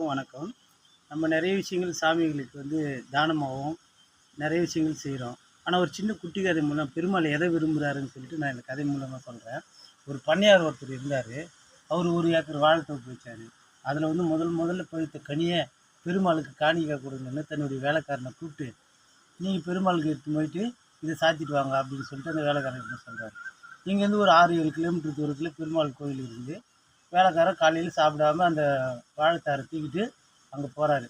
அனைவருக்கும் வணக்கம். நம்ம நிறைய விஷயங்கள் சாமிகளுக்கு வந்து தானமாகவும் நிறைய விஷயங்கள் செய்கிறோம் ஆனால் ஒரு சின்ன குட்டி கதை மூலம் பெருமாள் எதை விரும்புகிறாருன்னு சொல்லிட்டு நான் இந்த கதை மூலமாக சொல்கிறேன் ஒரு பண்ணையார் ஒருத்தர் இருந்தார். அவர் ஒரு ஏக்கர் வாழைத்தோப்பு வச்சார். அதில் வந்து முதல் முதல்ல பழுத்த கனியை பெருமாளுக்கு காணிக்கை கொடுங்கன்னு தன்னுடைய வேலைக்காரனை கூப்பிட்டு நீங்கள் பெருமாளுக்கு எடுத்து போயிட்டு இதை சாத்திட்டு வாங்க அப்படின்னு சொல்லிட்டு அந்த வேலைக்காரன் சொல்கிறார் இங்கேருந்து ஒரு ஆறு ஏழு கிலோமீட்டர் தூரத்தில் பெருமாள் கோயில் இருக்குது வேலைக்காரர் காலையில் சாப்பிடாம அந்த வாழைத்தாரை தூக்கிட்டு அங்கே போகிறாரு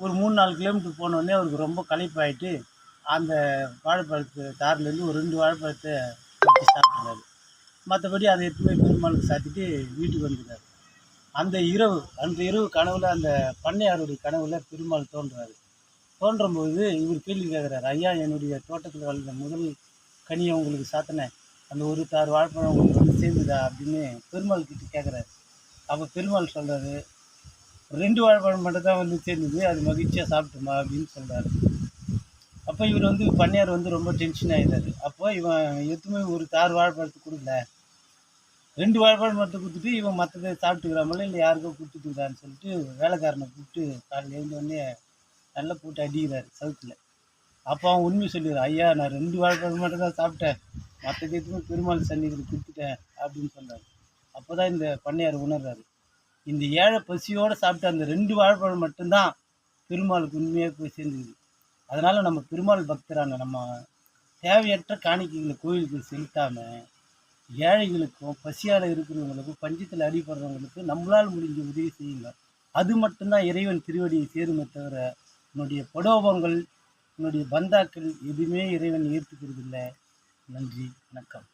ஒரு மூணு நாலு கிலோமீட்டர் போனோடனே அவருக்கு ரொம்ப களைப்பாயிட்டு அந்த வாழைப்பழத்து தார்லேருந்து ஒரு ரெண்டு வாழைப்பழத்தை வச்சு சாப்பிட்றாரு. மற்றபடி அதை எடுத்து போய் பெருமாளுக்கு சாத்திட்டு வீட்டுக்கு வந்துடுறாரு அந்த இரவு அந்த இரவு கனவில் அந்த பண்ணையாருடைய கனவில் பெருமாள் தோன்றுறாரு தோன்றும்போது இவர் கேள்வி கேட்குறாரு ஐயா என்னுடைய தோட்டத்தில் வளர்ந்த முதல் கனியை உங்களுக்கு சாத்தினேன். அந்த ஒரு தார் வாழைப்பழம் உங்களுக்கு வந்து சேர்ந்துதா அப்படின்னு பெருமாள் கிட்ட கேட்குறாரு அப்போ பெருமாள் சொல்கிறாரு ரெண்டு வாழைப்பழம் மட்டும் தான் வந்து சேர்ந்தது அது மகிழ்ச்சியாக சாப்பிட்டுமா? அப்படின்னு சொல்கிறாரு அப்போ இவர் வந்து பண்ணியார் வந்து ரொம்ப டென்ஷன் ஆகிடுறாரு அப்போ இவன் எதுவுமே ஒரு தார் வாழைப்பழத்தை கொடுக்கல. ரெண்டு வாழைப்பழம் மட்டும் கொடுத்துட்டு இவன் மற்றதை சாப்பிட்டுக்கிறாமல இல்லை யாருக்கோ கொடுத்துட்டுக்கிறான்னு சொல்லிட்டு வேலைக்காரனை கூப்பிட்டு காலையில் எழுந்தோடனே நல்லா போட்டு அடிக்கிறாரு சவுத்தில். அப்போ அவன் உண்மை சொல்லிடுறான் ஐயா நான் ரெண்டு வாழைப்பழம் மட்டும் தான் சாப்பிட்டேன். மற்ற எதுவுமே பெருமாள் சன்னிதியில் கொடுத்துட்டேன் அப்படின்னு சொன்னார். அப்போ தான் இந்த பண்ணையார் உணர்றாரு. இந்த ஏழை பசியோடு சாப்பிட்ட அந்த ரெண்டு வாழைப்பழம் மட்டும்தான் பெருமாளுக்கு உண்மையாக போய் சேர்ந்துக்குது. அதனால் நம்ம பெருமாள் பக்தரான நம்ம தேவையற்ற காணிக்கைகளை கோயிலுக்கு செலுத்தாமல் ஏழைகளுக்கும் பசியால் இருக்கிறவங்களுக்கும் பஞ்சத்தில் அடிபடுறவங்களுக்கு நம்மளால் முடிஞ்ச உதவி செய்யுங்க. அது மட்டும்தான் இறைவன் திருவடியை சேருமே தவிர உன்னுடைய படோபங்கள் உன்னுடைய பந்தாக்கள் எதுவுமே இறைவன் ஏற்றுக்கிறது இல்லை நன்றி வணக்கம்.